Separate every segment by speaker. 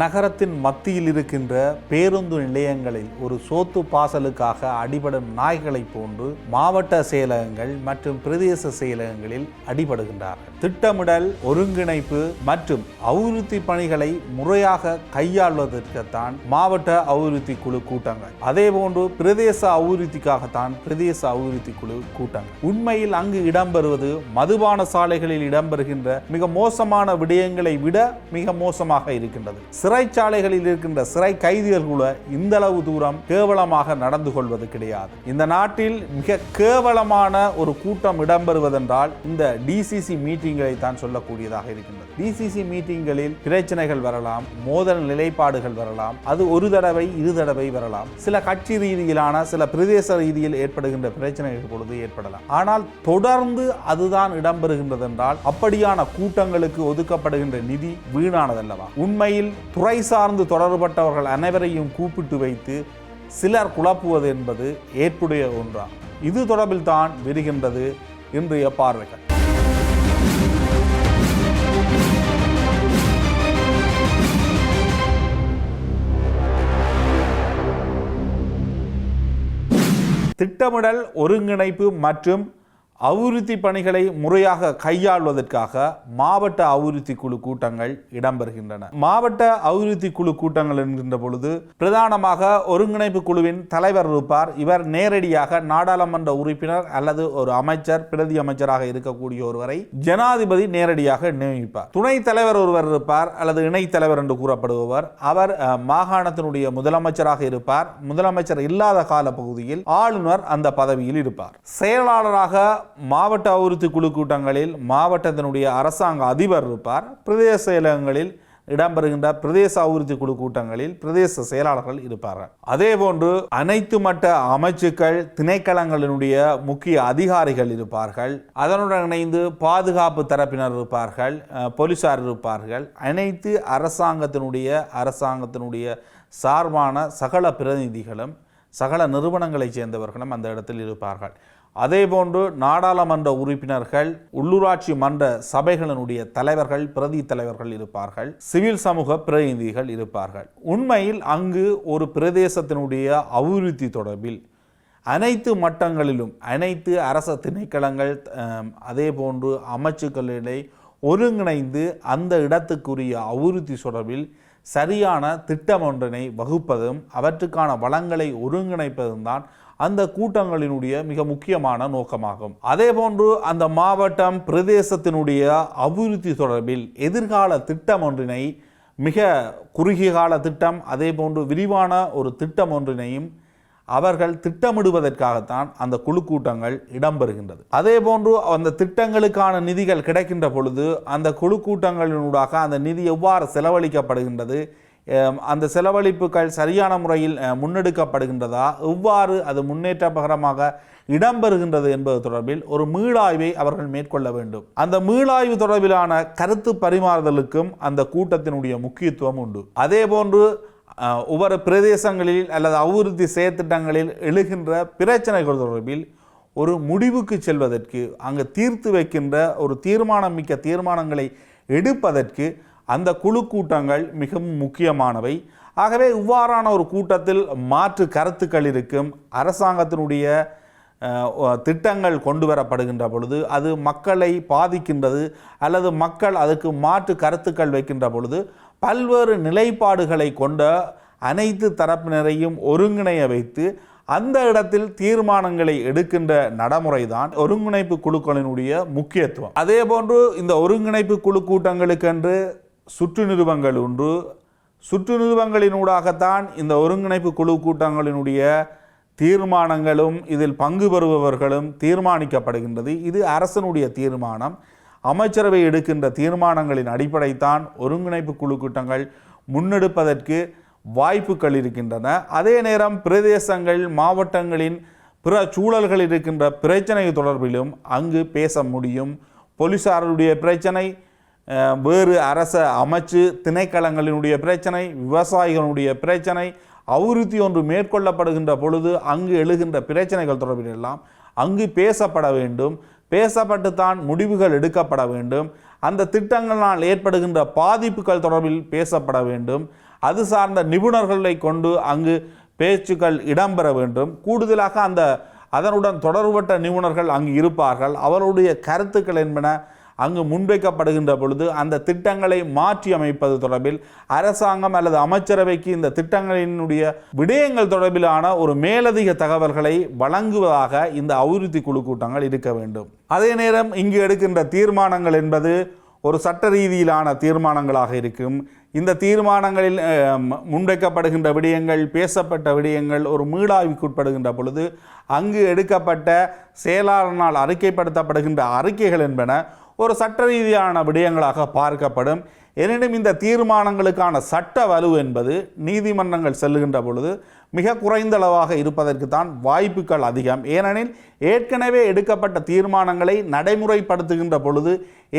Speaker 1: நகரத்தின் மத்தியில் இருக்கின்ற பேருந்து நிலையங்களில் ஒரு சோத்து பாசலுக்காக அடிபடும் நாய்களைப் போன்று மாவட்ட செயலகங்கள் மற்றும் பிரதேச செயலகங்களில் அடிபடுகின்றார்கள். திட்டமிடல் ஒருங்கிணைப்பு மற்றும் அபிவிருத்தி பணிகளை முறையாக கையாள்வதற்குத்தான் மாவட்ட அபிவிருத்தி குழு கூட்டங்கள். அதே போன்று பிரதேச அபிவிருத்திக்காகத்தான் பிரதேச அபிவிருத்தி குழு கூட்டங்கள். உண்மையில் அங்கு இடம்பெறுவது மதுபான சாலைகளில் இடம்பெறுகின்ற மிக மோசமான விடயங்களை விட மிக மோசமாக இருக்கின்றது. சிறைச்சாலைகளில் இருக்கின்ற சிறை கைதிகள் கூட இந்த அளவு தூரம் கேவலமாக நடந்து கொள்வது கிடையாது. இந்த நாட்டில் மிக கேவலமான ஒரு கூட்டம் இடம்பெறுவதென்றால் இந்த டிசிசி மீட்டிங் விஷயங்களை தான் சொல்லக்கூடியதாக இருக்கின்றது. டிசிசி மீட்டிங்களில் பிரச்சனைகள் வரலாம் மோதல் நிலைப்பாடுகள் வரலாம் அது ஒரு தடவை இரு தடவை வரலாம். சில கட்சி ரீதியிலான சில பிரதேச ரீதியில் ஏற்படுகின்ற பிரச்சனைகள் பொழுது ஏற்படலாம். ஆனால் தொடர்ந்து அதுதான் இடம்பெறுகின்றது என்றால் அப்படியான கூட்டங்களுக்கு ஒதுக்கப்படுகின்ற நிதி வீணானதல்லவா? உண்மையில் துறை சார்ந்து தொடர்பட்டவர்கள் அனைவரையும் கூப்பிட்டு வைத்து சிலர் குழப்புவது என்பது ஏற்புடைய ஒன்றாகும் இது தொடர்பில் தான் விரிகின்றது இன்றைய பார்வைகள். திட்டமிடல் ஒருங்கிணைப்பு மற்றும் அபிவிருத்தி பணிகளை முறையாக கையாள்வதற்காக மாவட்ட அபிவிருத்தி குழு கூட்டங்கள் இடம்பெறுகின்றன. மாவட்ட அபிவிருத்தி குழு கூட்டங்கள் என்கின்ற பொழுது பிரதானமாக ஒருங்கிணைப்பு குழுவின் தலைவர் இருப்பார். இவர் நேரடியாக நாடாளுமன்ற உறுப்பினர் அல்லது ஒரு அமைச்சர் பிரதி அமைச்சராக இருக்கக்கூடிய ஒருவரை ஜனாதிபதி நேரடியாக நியமிப்பார். துணைத் தலைவர் ஒருவர் இருப்பார் அல்லது இணைத் தலைவர் என்று கூறப்படுபவர். அவர் மாகாணத்தினுடைய முதலமைச்சராக இருப்பார். முதலமைச்சர் இல்லாத கால பகுதியில் ஆளுநர் அந்த பதவியில் இருப்பார். செயலாளராக மாவட்ட அபிவிருத்தி குழு கூட்டங்களில் மாவட்டத்தினுடைய அரசாங்க அதிபர் இருப்பார். பிரதேச செயலகங்களில் இடம்பெறுகின்ற பிரதேச அபிவிருத்தி குழு கூட்டங்களில் பிரதேச செயலாளர்கள் இருப்பார்கள் அதே போன்று அனைத்து மட்ட அமைச்சுக்கள் திணைக்களங்களினுடைய முக்கிய அதிகாரிகள் இருப்பார்கள். அதனுடன் இணைந்து பாதுகாப்பு தரப்பினர் இருப்பார்கள் போலீசார் இருப்பார்கள். அனைத்து அரசாங்கத்தினுடைய அரசாங்கத்தினுடைய சார்பான சகல பிரதிநிதிகளும் சகல நிறுவனங்களைச் சேர்ந்தவர்களும் அந்த இடத்தில் இருப்பார்கள். அதேபோன்று நாடாளுமன்ற உறுப்பினர்கள் உள்ளூராட்சி மன்ற சபைகளினுடைய தலைவர்கள் பிரதி தலைவர்கள் இருப்பார்கள் சிவில் சமூக பிரதிநிதிகள் இருப்பார்கள். உண்மையில் அங்கு ஒரு பிரதேசத்தினுடைய அபிவிருத்தி தொடர்பில் அனைத்து மட்டங்களிலும் அனைத்து அரச திணைக்களங்கள் அதே அதேபோன்று அமைச்சுக்களிடையே ஒருங்கிணைந்து அந்த இடத்துக்குரிய அபிவிருத்தி தொடர்பில் சரியான திட்டம் ஒன்றினை வகுப்பதும் அவற்றுக்கான வளங்களை ஒருங்கிணைப்பதும் தான் அந்த கூட்டங்களினுடைய மிக முக்கியமான நோக்கமாகும். அதேபோன்று அந்த மாவட்டம் பிரதேசத்தினுடைய அபிவிருத்தி தொடர்பில் எதிர்கால திட்டம் ஒன்றினை மிக குறுகிய கால திட்டம் அதேபோன்று விரிவான ஒரு திட்டம் ஒன்றினையும் அவர்கள் திட்டமிடுவதற்காகத்தான் அந்த குழு கூட்டங்கள் இடம்பெறுகின்றது. அதே போன்று அந்த திட்டங்களுக்கான நிதிகள் கிடைக்கின்ற பொழுது அந்த குழு கூட்டங்களினூடாக அந்த நிதி எவ்வாறு செலவழிக்கப்படுகின்றது அந்த செலவழிப்புகள் சரியான முறையில் முன்னெடுக்கப்படுகின்றதா எவ்வாறு அது முன்னேற்றகரமாக இடம்பெறுகின்றது என்பது தொடர்பில் ஒரு மீளாய்வை அவர்கள் மேற்கொள்ள வேண்டும். அந்த மீளாய்வு தொடர்பிலான கருத்து பரிமாறுதலுக்கும் அந்த கூட்டத்தினுடைய முக்கியத்துவம் உண்டு. அதே போன்று ஒவ்வொரு பிரதேசங்களில் அல்லது அபிவிருத்தி செயற்திட்டங்களில் எழுகின்ற பிரச்சனைகள் தொடர்பில் ஒரு முடிவுக்கு செல்வதற்கு அங்கு தீர்த்து வைக்கின்ற ஒரு தீர்மானம் மிக்க தீர்மானங்களை எடுப்பதற்கு அந்த குழு கூட்டங்கள் மிகவும் முக்கியமானவை. ஆகவே இவ்வாறான ஒரு கூட்டத்தில் மாற்று கருத்துக்கள் இருக்கும். அரசாங்கத்தினுடைய திட்டங்கள் கொண்டு வரப்படுகின்ற பொழுது அது மக்களை பாதிக்கின்றது அல்லது மக்கள் அதுக்கு மாற்று கருத்துக்கள் வைக்கின்ற பொழுது பல்வேறு நிலைப்பாடுகளை கொண்ட அனைத்து தரப்பினரையும் ஒருங்கிணைய வைத்து அந்த இடத்தில் தீர்மானங்களை எடுக்கின்ற நடைமுறைதான் ஒருங்கிணைப்பு குழுக்களினுடைய முக்கியத்துவம். அதே போன்று இந்த ஒருங்கிணைப்பு குழு கூட்டங்களுக்கென்று சுற்று நிறுவங்கள் உண்டு சுற்று நிறுவங்களினூடாகத்தான் இந்த ஒருங்கிணைப்பு குழு கூட்டங்களினுடைய தீர்மானங்களும் இதில் பங்கு பெறுபவர்களும் தீர்மானிக்கப்படுகின்றது. இது அரசனுடைய தீர்மானம். அமைச்சரவை எடுக்கின்ற தீர்மானங்களின் அடிப்படைத்தான் ஒருங்கிணைப்பு குழு கூட்டங்கள் முன்னெடுப்பதற்கு வாய்ப்புகள் இருக்கின்றன. அதே நேரம் பிரதேசங்கள் மாவட்டங்களின் பிற சூழல்கள் இருக்கின்ற பிரச்சனை தொடர்பிலும் அங்கு பேச முடியும். போலீசாருடைய பிரச்சனை வேறு அரச அமைச்சு திணைக்களங்களினுடைய பிரச்சனை விவசாயிகளுடைய பிரச்சனை அபிவிருத்தி ஒன்று மேற்கொள்ளப்படுகின்ற பொழுது அங்கு எழுகின்ற பிரச்சனைகள் தொடர்பிலெல்லாம் அங்கு பேசப்பட வேண்டும். பேசப்பட்டு தான் முடிவுகள் எடுக்கப்பட வேண்டும். அந்த திட்டங்களால் ஏற்படுகின்ற பாதிப்புகள் தொடர்பில் பேசப்பட வேண்டும். அது சார்ந்த நிபுணர்களை கொண்டு அங்கு பேச்சுக்கள் இடம்பெற வேண்டும். கூடுதலாக அந்த அதனுடன் தொடர்பட்ட நிபுணர்கள் அங்கு இருப்பார்கள். அவருடைய கருத்துக்கள் என்பன அங்கு முன்வைக்கப்படுகின்ற பொழுது அந்த திட்டங்களை மாற்றி அமைப்பது தொடர்பில் அரசாங்கம் அல்லது அமைச்சரவைக்கு இந்த திட்டங்களினுடைய விடயங்கள் தொடர்பிலான ஒரு மேலதிக தகவல்களை வழங்குவதாக இந்த அபிவிருத்தி குழு கூட்டங்கள் இருக்க வேண்டும். அதே நேரம் இங்கு எடுக்கின்ற தீர்மானங்கள் என்பது ஒரு சட்ட ரீதியிலான தீர்மானங்களாக இருக்கும். இந்த தீர்மானங்களில் முன்வைக்கப்படுகின்ற விடயங்கள் பேசப்பட்ட விடயங்கள் ஒரு மீளாய்வுக்குட்படுகின்ற பொழுது அங்கு எடுக்கப்பட்ட செயலாளரினால் அறிக்கைப்படுத்தப்படுகின்ற அறிக்கைகள் என்பன ஒரு சட்ட ரீதியான விடயங்களாக பார்க்கப்படும். எனினும் இந்த தீர்மானங்களுக்கான சட்ட வலு என்பது நீதிமன்றங்கள் செல்லுகின்ற பொழுது மிக குறைந்த அளவாக இருப்பதற்கு தான் வாய்ப்புகள் அதிகம். ஏனெனில் ஏற்கனவே எடுக்கப்பட்ட தீர்மானங்களை நடைமுறைப்படுத்துகின்ற பொழுது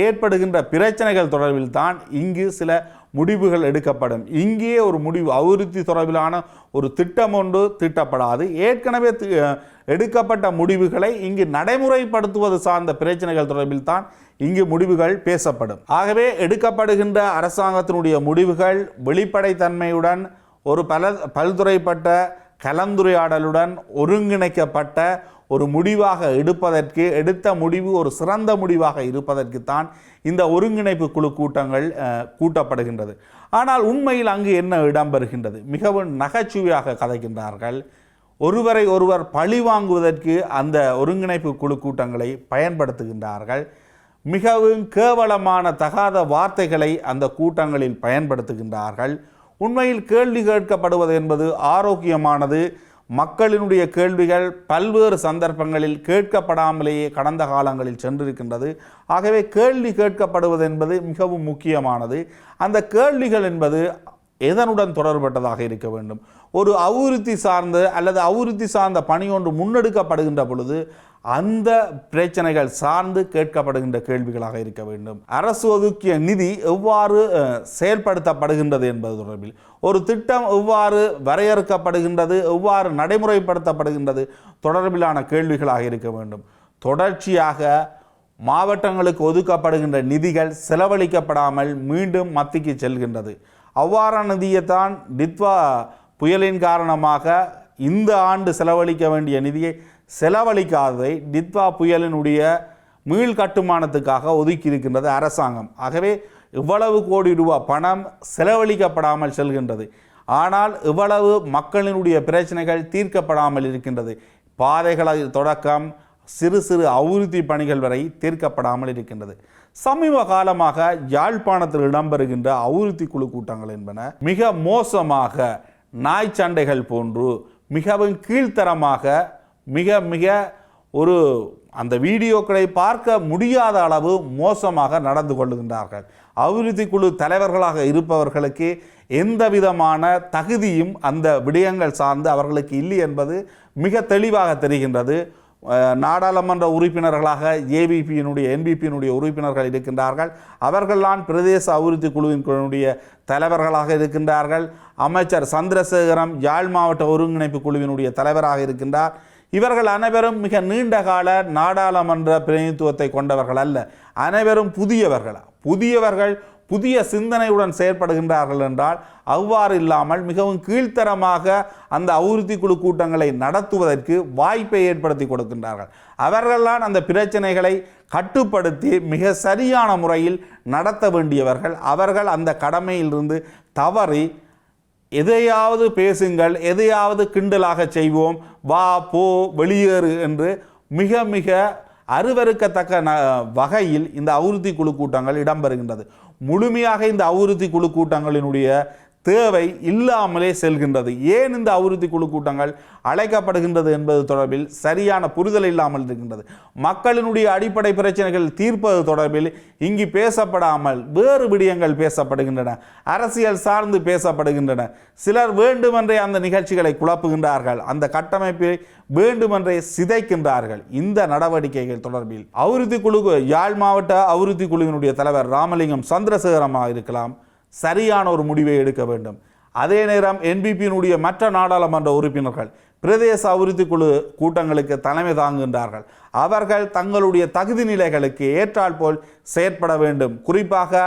Speaker 1: ஏற்படுகின்ற பிரச்சனைகள் தொடர்பில் தான் இங்கு சில முடிவுகள் எடுக்கப்படும். இங்கே ஒரு முடிவு அபிவிருத்தி தொடர்பிலான ஒரு திட்டம் ஒன்று தீட்டப்படாது. ஏற்கனவே தி- எடுக்கப்பட்ட முடிவுகளை இங்கு நடைமுறைப்படுத்துவது சார்ந்த பிரச்சனைகள் தொடர்பில் தான் இங்கு முடிவுகள் பேசப்படும். ஆகவே எடுக்கப்படுகின்ற அரசாங்கத்தினுடைய முடிவுகள் வெளிப்படைத்தன்மையுடன் ஒரு பல பல்துறைப்பட்ட கலந்துரையாடலுடன் ஒருங்கிணைக்கப்பட்ட ஒரு முடிவாக எடுப்பதற்கு எடுத்த முடிவு ஒரு சிறந்த முடிவாக இருப்பதற்கு தான் இந்த ஒருங்கிணைப்பு குழு கூட்டங்கள் கூட்டப்படுகின்றது. ஆனால் உண்மையில் அங்கு என்ன இடம்பெறுகின்றது? மிகவும் நகைச்சுவையாக கதைக்கின்றார்கள். ஒருவரை ஒருவர் பழி வாங்குவதற்கு அந்த ஒருங்கிணைப்பு குழு கூட்டங்களை பயன்படுத்துகின்றார்கள். மிகவும் கேவலமான தகாத வார்த்தைகளை அந்த கூட்டங்களில் பயன்படுத்துகின்றார்கள். உண்மையில் கேள்வி கேட்கப்படுவது என்பது ஆரோக்கியமானது மக்களினுடைய கேள்விகள் பல்வேறு சந்தர்ப்பங்களில் கேட்கப்படாமலேயே கடந்த காலங்களில் சென்றிருக்கின்றது. ஆகவே கேள்வி கேட்கப்படுவது என்பது மிகவும் முக்கியமானது. அந்த கேள்விகள் என்பது எதனுடன் தொடர்பட்டதாக இருக்க வேண்டும்? ஒரு அபிவிருத்தி சார்ந்த அல்லது அபிவிருத்தி சார்ந்த பணி ஒன்று முன்னெடுக்கப்படுகின்ற பொழுது அந்த பிரச்சனைகள் சார்ந்து கேட்கப்படுகின்ற கேள்விகளாக இருக்க வேண்டும். அரசு ஒதுக்கிய நிதி எவ்வாறு செயல்படுத்தப்படுகின்றது என்பது தொடர்பில் ஒரு திட்டம் எவ்வாறு வரையறுக்கப்படுகின்றது எவ்வாறு நடைமுறைப்படுத்தப்படுகின்றது தொடர்பிலான கேள்விகளாக இருக்க வேண்டும். தொடர்ச்சியாக மாவட்டங்களுக்கு ஒதுக்கப்படுகின்ற நிதிகள் செலவழிக்கப்படாமல் மீண்டும் மத்திக்கு செல்கின்றது. அவ்வாறான நிதியைத்தான் டித்வா புயலின் காரணமாக இந்த ஆண்டு செலவழிக்க வேண்டிய நிதியை செலவழிக்காததை டித்வா புயலினுடைய மீள் கட்டுமானத்துக்காக ஒதுக்கி இருக்கின்றது அரசாங்கம். ஆகவே இவ்வளவு கோடி ரூபாய் பணம் செலவழிக்கப்படாமல் செல்கின்றது. ஆனால் இவ்வளவு மக்களினுடைய பிரச்சனைகள் தீர்க்கப்படாமல் இருக்கின்றது. பாதைகளை தொடக்கம் சிறு சிறு அபிவிருத்தி பணிகள் வரை தீர்க்கப்படாமல் இருக்கின்றது. சமீப காலமாக யாழ்ப்பாணத்தில் இடம்பெறுகின்ற அபிவிருத்தி குழு கூட்டங்கள் என்பன மிக மோசமாக நாய் சண்டைகள் போன்று மிகவும் கீழ்த்தரமாக மிக மிக ஒரு அந்த வீடியோக்களை பார்க்க முடியாத அளவு மோசமாக நடந்து கொள்ளுகின்றார்கள். அபிவிருத்தி குழு தலைவர்களாக இருப்பவர்களுக்கு எந்த விதமான தகுதியும் அந்த விடயங்கள் சார்ந்து அவர்களுக்கு இல்லை என்பது மிக தெளிவாக தெரிகின்றது. நாடாளுமன்ற உறுப்பினர்களாக ஏபிபியினுடைய என்பிபியினுடைய உறுப்பினர்கள் இருக்கின்றார்கள். அவர்கள்தான் பிரதேச அபிவிருத்தி குழுவினுடைய தலைவர்களாக இருக்கின்றார்கள். அமைச்சர் சந்திரசேகரம் யாழ் மாவட்ட ஒருங்கிணைப்பு குழுவினுடைய தலைவராக இருக்கின்றார். இவர்கள் அனைவரும் மிக நீண்ட கால நாடாளுமன்ற பிரதிநிதித்துவத்தை கொண்டவர்கள் அல்ல. அனைவரும் புதியவர்கள்? புதியவர்கள் புதிய சிந்தனையுடன் செயற்படுகின்றார்கள் என்றால் அவ்வாறு இல்லாமல் மிகவும் கீழ்த்தரமாக அந்த அபிவிருத்தி குழு கூட்டங்களை நடத்துவதற்கு வாய்ப்பை ஏற்படுத்தி கொடுக்கின்றார்கள். அவர்கள்தான் அந்த பிரச்சனைகளை கட்டுப்படுத்தி மிக சரியான முறையில் நடத்த வேண்டியவர்கள். அவர்கள் அந்த கடமையிலிருந்து தவறி எதையாவது பேசுங்கள் எதையாவது கிண்டலாக செய்வோம். வா போ வெளியேறு என்று மிக மிக அருவருக்கத்தக்க ந வகையில் இந்த அவுறுதி குழு கூட்டங்கள் இடம்பெறுகின்றது. முழுமையாக இந்த அவுறுதி குழு கூட்டங்களினுடைய தேவை இல்லாமலே செல்கின்றது. ஏன் இந்த அபிவிருத்தி குழு கூட்டங்கள் அழைக்கப்படுகின்றது என்பது தொடர்பில் சரியான புரிதல் இல்லாமல் இருக்கின்றது. மக்களினுடைய அடிப்படை பிரச்சனைகள் தீர்ப்பது தொடர்பில் இங்கு பேசப்படாமல் வேறு விடயங்கள் பேசப்படுகின்றன. அரசியல் சார்ந்து பேசப்படுகின்றன. சிலர் வேண்டுமென்றே அந்த நிகழ்ச்சிகளை குழப்புகின்றார்கள். அந்த கட்டமைப்பை வேண்டுமென்றே சிதைக்கின்றார்கள். இந்த நடவடிக்கைகள் தொடர்பில் அபிவிருத்தி குழு யாழ் மாவட்ட அபிவிருத்தி குழுவினுடைய தலைவர் ராமலிங்கம் சந்திரசேகரமாக இருக்கலாம். சரியான ஒரு முடிவை எடுக்க வேண்டும். அதே நேரம் என்பிபியினுடைய மற்ற நாடாளுமன்ற உறுப்பினர்கள் பிரதேச அபிவிருத்தி குழு கூட்டங்களுக்கு தலைமை தாங்குகின்றார்கள். அவர்கள் தங்களுடைய தகுதி நிலைகளுக்கு ஏற்றால் போல் செயற்பட வேண்டும். குறிப்பாக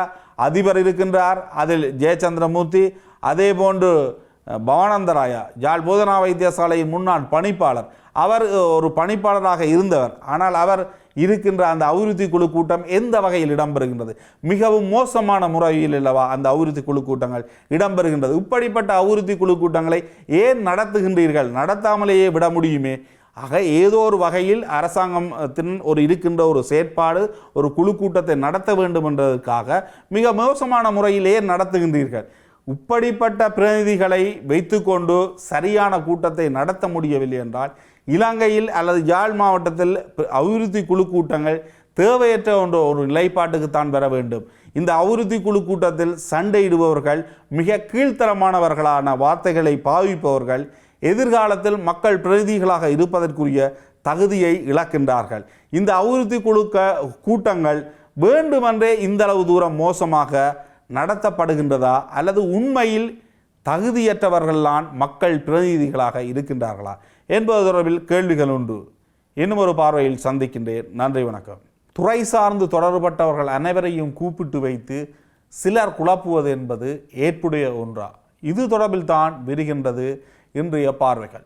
Speaker 1: அதிபர் இருக்கின்றார் அதில் ஜெயச்சந்திரமூர்த்தி அதே போன்று பவானந்தராயா ஜால் போதனா வைத்தியசாலையின் முன்னாள் பணிப்பாளர். அவர் ஒரு பணிப்பாளராக இருந்தவர். ஆனால் அவர் இருக்கின்ற அந்த அபிவிருத்தி குழு கூட்டம் எந்த வகையில் இடம்பெறுகின்றது? மிகவும் மோசமான முறையில் அல்லவா அந்த அபிவிருத்தி குழு கூட்டங்கள் இடம்பெறுகின்றது? இப்படிப்பட்ட அபிவிருத்தி குழு கூட்டங்களை ஏன் நடத்துகின்றீர்கள்? நடத்தாமலேயே விட முடியுமே? ஆக ஏதோ ஒரு வகையில் அரசாங்கத்தின் ஒரு இருக்கின்ற ஒரு செயற்பாடு ஒரு குழு கூட்டத்தை நடத்த வேண்டும் என்றதற்காக மிக மோசமான முறையிலேயே நடத்துகின்றீர்கள். இப்படிப்பட்ட பிரதிநிதிகளை வைத்துக்கொண்டு சரியான கூட்டத்தை நடத்த முடியவில்லை என்றால் இலங்கையில் அல்லது யாழ் மாவட்டத்தில் அபிவிருத்தி குழு கூட்டங்கள் தேவையற்ற ஒன்று ஒரு நிலைப்பாட்டுக்கு தான் பெற வேண்டும். இந்த அபிவிருத்தி குழு கூட்டத்தில் சண்டையிடுபவர்கள் மிக கீழ்த்தரமானவர்களான வார்த்தைகளை பாவிப்பவர்கள் எதிர்காலத்தில் மக்கள் பிரதிநிதிகளாக இருப்பதற்குரிய தகுதியை இழக்கின்றார்கள். இந்த அபிவிருத்தி குழு கூட்டங்கள் வேண்டுமென்றே இந்த அளவு தூரம் மோசமாக நடத்தப்படுகின்றதா? அல்லது உண்மையில் தகுதியற்றவர்கள்தான் மக்கள் பிரதிநிதிகளாக இருக்கின்றார்களா? என்பது தொடர்பில் கேள்விகள் உண்டு. இன்னும் ஒரு பார்வையில் சந்திக்கின்றேன். நன்றி வணக்கம். துறை சார்ந்து தொடர்பட்டவர்கள் அனைவரையும் கூப்பிட்டு வைத்து சிலர் குழப்புவது என்பது ஏற்புடைய ஒன்றா. இது தொடர்பில் தான் விரிகின்றது இன்றைய பார்வைகள்.